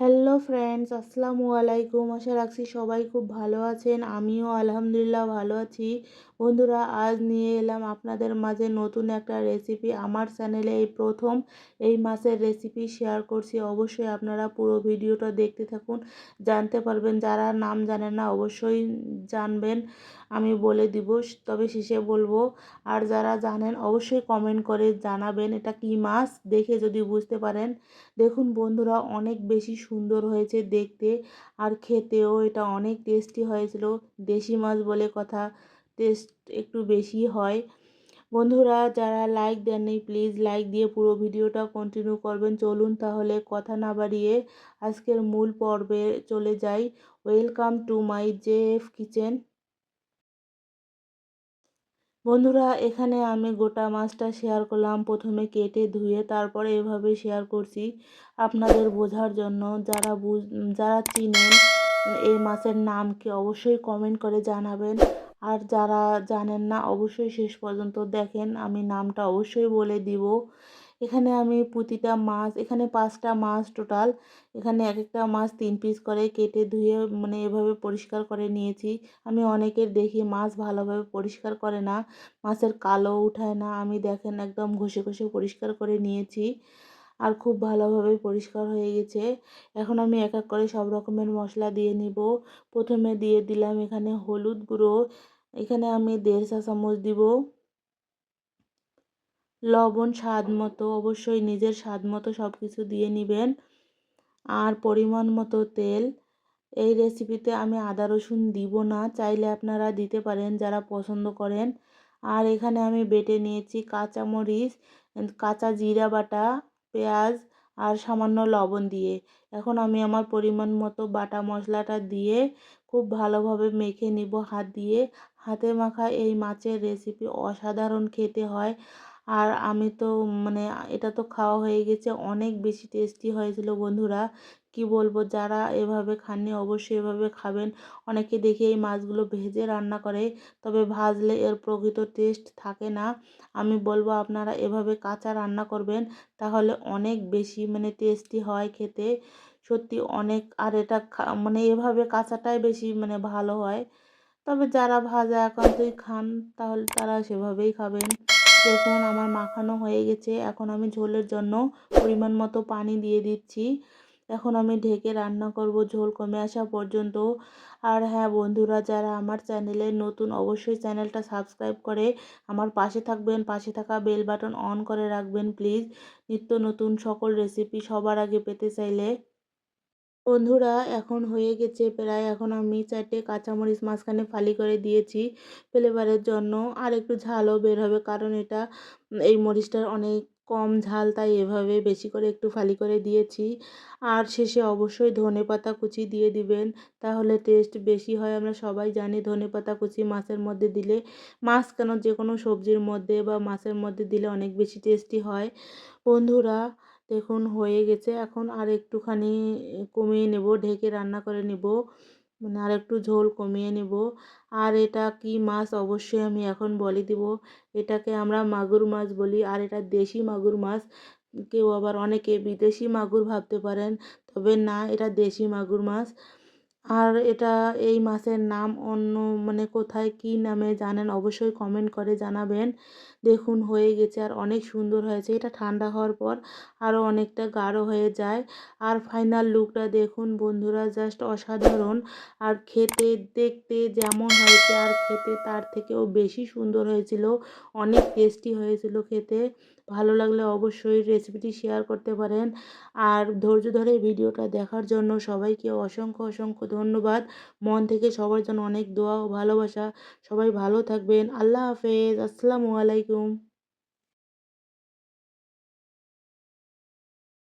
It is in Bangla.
হ্যালো ফ্রেন্ডস আসসালামু আলাইকুম আশা রাখছি সবাই খুব ভালো আছেন। আমিও আলহামদুলিল্লাহ ভালো আছি। বন্ধুরা, আজ নিয়ে এলাম আপনাদের মাঝে নতুন একটা রেসিপি আমার চ্যানেলে এই প্রথম, এই মাছের রেসিপি শেয়ার করছি। অবশ্যই আপনারা পুরো ভিডিওটা দেখতে থাকুন। জানতে পারবেন, যারা নাম জানেন না, অবশ্যই জানবেন। আমি বলে দিব, তবে শেষে বলব। আর যারা জানেন, অবশ্যই কমেন্ট করে জানাবেন এটা কি মাছ, দেখে যদি বুঝতে পারেন। দেখুন বন্ধুরা, অনেক বেশি সুন্দর হয়েছে দেখতে। আর খেতেও এটা অনেক টেস্টি হয়েছিল। দেশি মাছ বলে কথা। টেস্ট একটু বেশি হয়। বন্ধুরা, যারা লাইক দেননি প্লিজ লাইক দিয়ে পুরো ভিডিওটা কন্টিনিউ করবেন। চলুন তাহলে কথা না বাড়িয়ে আজকের মূল পর্বে চলে যাই। Welcome to my J F kitchen বন্ধুরা, এখানে আমি গোটা মাছটা শেয়ার করলাম। প্রথমে কেটে ধুয়ে তারপরে এভাবে শেয়ার করছি আপনাদের বোঝার জন্য। যারা বুঝ, যারা চিনেন এই মাছের নাম, কি অবশ্যই কমেন্ট করে জানাবেন। আর যারা জানেন না, অবশ্যই শেষ পর্যন্ত দেখেন। আমি নামটা অবশ্যই বলে দিব। এখানে আমি প্রতিটা মাছ, এখানে পাঁচটা মাছ টোটাল এখানে এক একটা মাছ তিন পিস করে কেটে ধুয়ে মানে এভাবে পরিষ্কার করে নিয়েছি। আমি অনেকের দেখি মাছ ভালোভাবে পরিষ্কার করে না, মাছের কালো উঠায় না। আমি দেখেন একদম ঘষে ঘষে পরিষ্কার করে নিয়েছি আর খুব ভালোভাবে পরিষ্কার হয়ে গেছে। এখন আমি এক এক করে সব রকমের মশলা দিয়ে নিব। প্রথমে দিয়ে দিলাম এখানে হলুদ গুঁড়ো এখানে আমি দেড় চা চামচ দিব। লবণ, স্বাদ মতো, অবশ্যই নিজের স্বাদ মতো সব কিছু দিয়ে নেবেন। আর পরিমাণ মতো তেল। এই রেসিপিতে আমি আদা রসুন দিব না, চাইলে আপনারা দিতে পারেন যারা পছন্দ করেন। আর এখানে আমি বেটে নিয়েছি কাঁচামরিচ কাঁচা জিরা বাটা, পেঁয়াজ আর সামান্য লবণ দিয়ে। এখন আমি আমার পরিমাণ মতো বাটা মশলাটা দিয়ে খুব ভালোভাবে মেখে নিব হাত দিয়ে। হাতে মাখা এই মাছের রেসিপি অসাধারণ খেতে হয়। আর আমি তো মানে এটা তো খাওয়া হয়ে গেছে, অনেক বেশি টেস্টি হয়েছিল বন্ধুরা। কি বলব, যারা এভাবে খাননি অবশ্যই এভাবে খাবেন। অনেকে দেখি এই মাছগুলো ভেজে রান্না করে, তবে ভাজলে এর প্রকৃত টেস্ট থাকে না। আমি বলব, আপনারা এভাবে কাঁচা রান্না করবেন, তাহলে অনেক বেশি মানে টেস্টি হয় খেতে। সত্যি অনেক, আর এটা মানে এভাবে কাঁচাটাই বেশি মানে ভালো হয়। তবে যারা ভাজা একান্তই খান, তাহলে তারা সেভাবেই খাবেন। দেখুন আমার মাখানো হয়ে গেছে, এখন আমি ঝোলের জন্য পরিমাণ মতো পানি দিয়ে দিচ্ছি। এখন আমি ঢেকে রান্না করব ঝোল কমে আসা পর্যন্ত। আর হ্যাঁ বন্ধুরা, যারা আমার চ্যানেলে নতুন, অবশ্যই চ্যানেলটা সাবস্ক্রাইব করে আমার পাশে থাকবেন। পাশে থাকা বেল বাটন অন করে রাখবেন, প্লিজ। নিত্য নতুন সকল রেসিপি সবার আগে পেতে চাইলে। বন্ধুরা, এখন হয়ে গেছে প্রায় এখন আমি চারটে কাঁচামরিচ মাঝখানে ফালি করে দিয়েছি ফ্লেভারের জন্য। আর একটু ঝালও বের হবে কারণ এটা, এই মরিচটার অনেক কম ঝাল তাই এভাবে বেশি করে একটু ফালি করে দিয়েছি। আর শেষে অবশ্যই ধনে পাতা কুচি দিয়ে দিবেন, তাহলে টেস্ট বেশি হয়। আমরা সবাই জানি ধনে পাতা কুচি মাছের মধ্যে দিলে, মাছ কেন যে কোনো সবজির মধ্যে বা মাছের মধ্যে দিলে অনেক বেশি টেস্টি হয়। বন্ধুরা দেখুন, হয়ে গেছে। এখন আর একটুখানি কমিয়ে নেব, ঢেকে রান্না করে নেব। মানে আর একটু ঝোল কমিয়ে নেব। আর এটা কি মাছ অবশ্যই আমি এখন বলে দিব। এটাকে আমরা মাগুর মাছ বলি, আর এটা দেশি মাগুর মাছ। কেউ আবার অনেকে বিদেশি মাগুর ভাবতে পারেন, তবে না, এটা দেশি মাগুর মাছ। আর এটা এই মাছের নাম অন্য মানে কোথায় কি নামে জানেন অবশ্যই কমেন্ট করে জানাবেন। দেখুন হয়ে গেছে আর অনেক সুন্দর হয়েছে। এটা ঠান্ডা হওয়ার পর আরও অনেকটা গাঢ় হয়ে যায়। আর ফাইনাল লুকটা দেখুন বন্ধুরা জাস্ট অসাধারণ। আর খেতে দেখতে যেমন হয়েছে আর খেতে তার থেকেও বেশি সুন্দর হয়েছিল। অনেক টেস্টি হয়েছিল খেতে। ভালো লাগলে অবশ্যই রেসিপিটি শেয়ার করতে পারেন। আর ধৈর্য ধরে ভিডিওটা দেখার জন্য সবাইকে অসংখ্য অসংখ্য ধন্যবাদ। মন থেকে সবার জন্য অনেক দোয়া ও ভালোবাসা। সবাই ভালো থাকবেন। আল্লাহ হাফেজ। আসসালামু আলাইকুম।